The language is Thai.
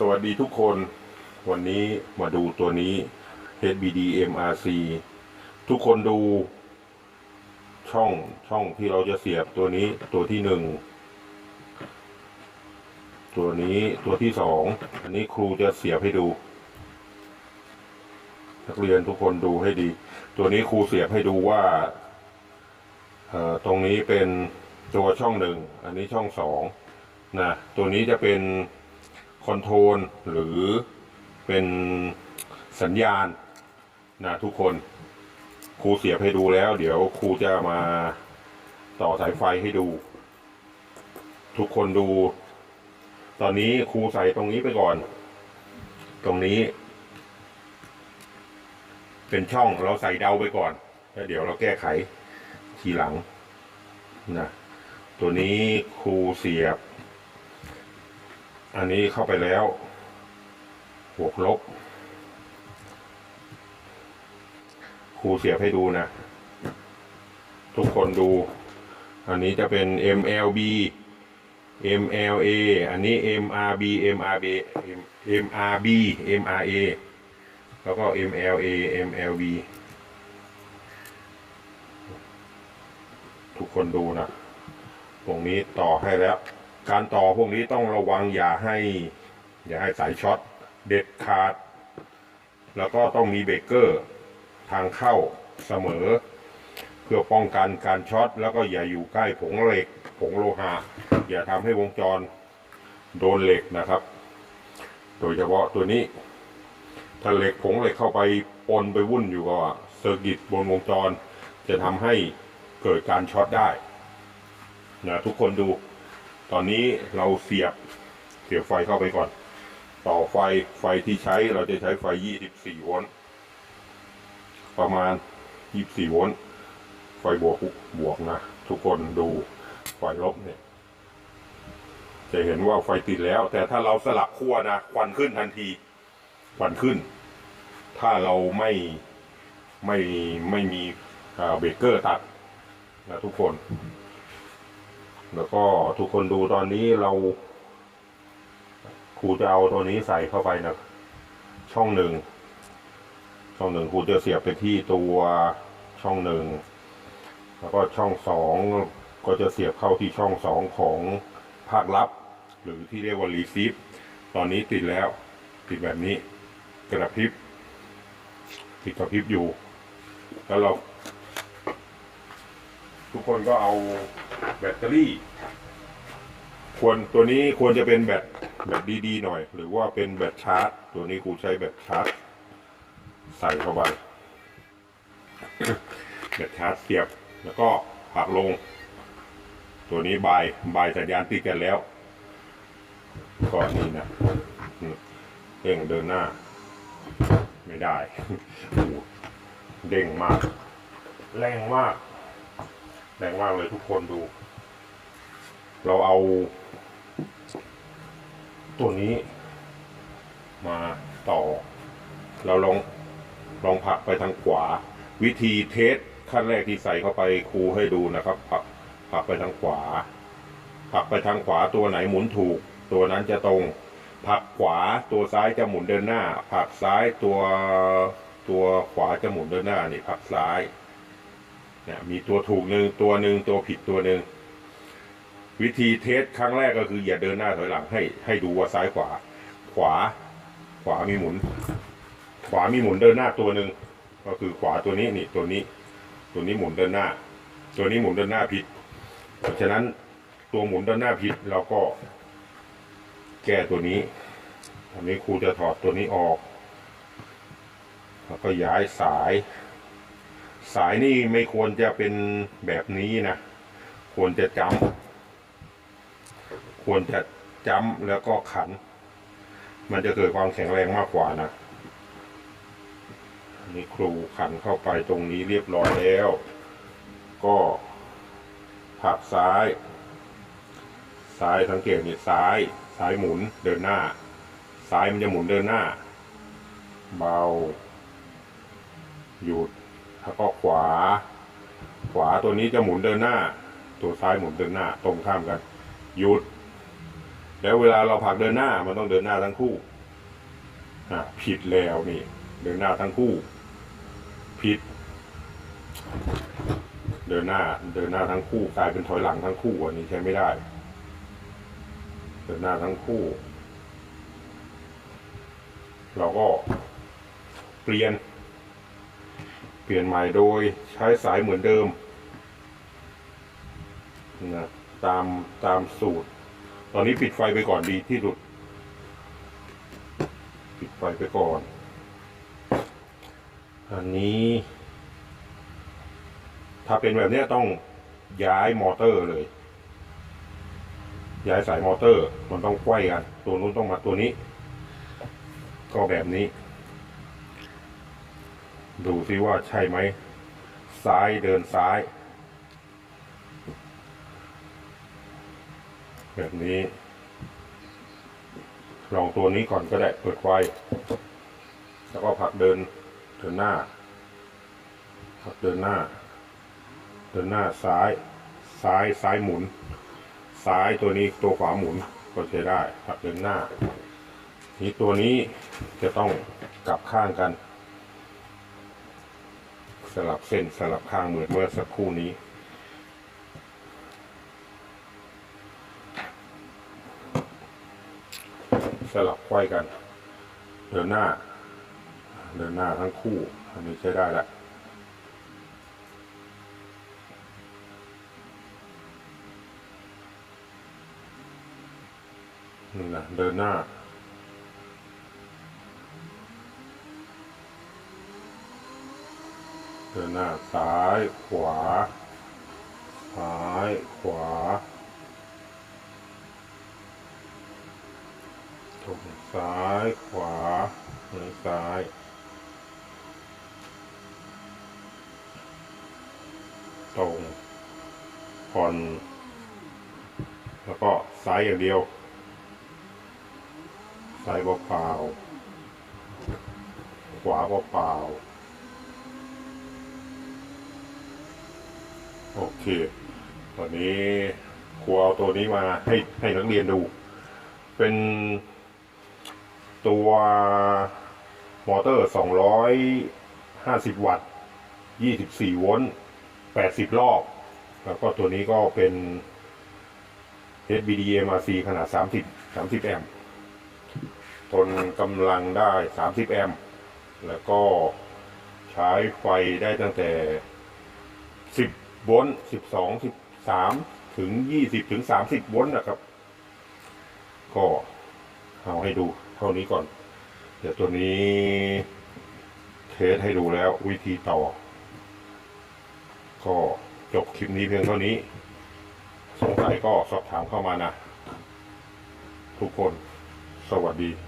สวัสดีทุกคน วันนี้มาดูตัวนี้ HBD MRC ทุกคนดูช่องช่องที่เราจะเสียบตัวนี้ตัวที่หนึ่งตัวนี้ตัวที่สองอันนี้ครูจะเสียบให้ดู นักเรียนทุกคนดูให้ดี ตัวนี้ครูเสียบให้ดูว่าตรงนี้เป็นตัวช่องหนึ่งอันนี้ช่องสองนะตัวนี้จะเป็น คอนโทรลหรือเป็นสัญญาณนะทุกคนครูเสียบให้ดูแล้ว เดี๋ยวครูจะมาต่อสายไฟให้ดู ทุกคนดู ตอนนี้ครูใส่ตรงนี้ไปก่อน ตรงนี้ เป็นช่องเราใส่เดาไปก่อนแล้วเดี๋ยวเราแก้ไขทีหลังนะตัวนี้ครูเสียบ อันนี้เข้าไปแล้วบวกลบครูเสียบให้ดูนะ ทุกคนดู อันนี้จะเป็น MLB MLA อันนี้ MRB MRB MRB MRA แล้วก็ MLA MLB ทุกคนดูนะ ตรงนี้ต่อให้แล้ว การต่อพวกนี้ต้องระวังอย่าให้ อย่าให้สายช็อตเด็ดขาด แล้วก็ต้องมีเบรกเกอร์ทางเข้าเสมอ เพื่อป้องกันการช็อตแล้วก็อย่าอยู่ใกล้ผงเหล็ก ผงโลหะ อย่าทำให้วงจรโดนเหล็กนะครับ โดยเฉพาะตัวนี้ ถ้าเหล็กผงเหล็กเข้าไปปนไปวุ่นอยู่กับเซอร์กิตบนวงจร จะทำให้เกิดการช็อตได้นะทุกคนดู ตอนนี้เราเสียบเสียบไฟเข้าไปก่อน ต่อไฟไฟที่ใช้เราจะใช้ไฟ 24 โวลต์ประมาณ 24 โวลต์ไฟบวกบวกนะ ทุกคนดูไฟลบเนี่ย จะเห็นว่าไฟติดแล้ว แต่ถ้าเราสลับขั้วนะควันขึ้นทันทีควันขึ้น ถ้าเราไม่ไม่ไม่มีเบรกเกอร์ตัดนะทุกคน แล้วก็ทุกคนดูตอนนี้เราครูจะเอาตัวนี้ใส่เข้าไปนะช่องหนึ่งช่องหนึ่งครูจะเสียบไปที่ตัวช่องหนึ่งแล้วก็ช่องสองก็จะเสียบเข้าที่ช่องสองของภาครับ หรือที่เรียกว่ารีซีฟตอนนี้ติดแล้วติดแบบนี้กระพริบติดกระพริบอยู่ แล้วเรา ทุกคนก็เอา แบตเตอรี่ ควรตัวนี้ควรจะเป็นแบตแบตดีๆหน่อย หรือว่าเป็นแบตชาร์จ ตัวนี้ครูใช้แบตชาร์จ ใส่เข้าไปแบตชาร์จเสียบแล้วก็หักลง ตัวนี้บายบายสัญญาณติดกันแล้วก็นี่นะเด้งเดินหน้า ไม่ได้เด้งมาก แรงมาก แรงมากเลยทุกคนดู เราเอา ตัวนี้ มาต่อ เราลองลองผักไปทางขวา วิธีเทสขั้นแรกที่ใส่เข้าไปครูให้ดูนะครับผักผักไปทางขวา ผักไปทางขวาตัวไหนหมุนถูก ตัวนั้นจะตรง ผักขวาตัวซ้ายจะหมุนเดินหน้า ผักซ้ายตัวตัวขวาจะหมุนเดินหน้านี่ผักซ้าย เนี่ยมีตัวถูกหนึ่งตัวหนึ่งตัวผิดตัวหนึ่งวิธีเทสครั้งแรกก็คืออย่าเดินหน้าถอยหลังให้ให้ดูว่าซ้ายขวา ขวา ขวามีหมุน ขวามีหมุนเดินหน้าตัวหนึ่งก็คือขวาตัวนี้นี่ตัวนี้ ตัวนี้หมุนเดินหน้า ตัวนี้หมุนเดินหน้าผิด เพราะฉะนั้นตัวหมุนเดินหน้าผิดเราก็ แก้ตัวนี้อันนี้ครูจะถอดตัวนี้ออก แล้วก็ย้ายสาย สายนี่ไม่ควรจะเป็นแบบนี้นะ ควรจะจำควรจะจำแล้วก็ขัน มันจะเกิดความแข็งแรงมากกว่านะนี่ครูขันเข้าไปตรงนี้เรียบร้อยแล้ว ก็ผักซ้าย ซ้ายสังเกตนี่ซ้าย ซ้ายหมุนเดินหน้า ซ้ายมันจะหมุนเดินหน้า เบา หยุด แล้วก็ขวา ขวาตัวนี้จะหมุนเดินหน้า ตัวซ้ายหมุนเดินหน้า ตรงข้ามกันหยุด แล้วเวลาเราผลักเดินหน้ามันต้องเดินหน้าทั้งคู่ผิดแล้วนี่ เดินหน้าทั้งคู่ ผิด เดินหน้า เดินหน้าทั้งคู่ กลายเป็นถอยหลังทั้งคู่อันนี้ใช้ไม่ได้ เดินหน้าทั้งคู่ เราก็เปลี่ยน เปลี่ยนใหม่โดยใช้สายเหมือนเดิมนะตามตามสูตร ตอนนี้ปิดไฟไปก่อนดีที่สุด ปิดไฟไปก่อน อันนี้ ถ้าเป็นแบบนี้ต้องย้ายมอเตอร์เลย ย้ายสายมอเตอร์ มันต้องไขว้กัน ตัวนู้นต้องมาตัวนี้ ก็แบบนี้ ดูซิว่าใช่ไหม ซ้ายเดินซ้าย แบบนี้ ลองตัวนี้ก่อนก็ได้เปิดไฟ แล้วก็ผักเดินเดินหน้า ผักเดินหน้า เดินหน้าซ้าย ซ้ายซ้ายหมุน ซ้ายตัวนี้ตัวขวาหมุนก็ใช้ได้ผักเดินหน้า นี้ตัวนี้จะต้องกลับข้างกัน สลับเส้นสลับข้างเหมือนเมื่อสักครู่นี้ สลับไขว้กัน เดินหน้า เดินหน้าทั้งคู่ อันนี้ใช้ได้แล้วนี่นะเดินหน้า ดินหน้าซ้ายขวา ซ้ายขวาตรงซ้ายขวาหรือซ้ายตรงผ่อนแล้วก็ซ้ายอย่างเดียว ซ้ายเปล่าๆขวาเปล่า โอเคตอนนี้ครูเอาตัวนี้มาให้ให้นักเรียนดู เป็นตัวมอเตอร์ 250 วัตต์ 24 โวลต์ 80 รอบ แล้วก็ตัวนี้ก็เป็น HBD MRC ขนาด 30 30 แอมป์ ทนกำลังได้ 30 แอมป์ แล้วก็ใช้ไฟได้ตั้งแต่ 10 โวลต์12 13ถึง20ถึง30โวลต์นะครับ ก็เอาให้ดูเท่านี้ก่อน เดี๋ยวตัวนี้เทสให้ดูแล้ววิธีต่อ ก็จบคลิปนี้เพียงเท่านี้ สงสัยก็สอบถามเข้ามานะ ทุกคนสวัสดี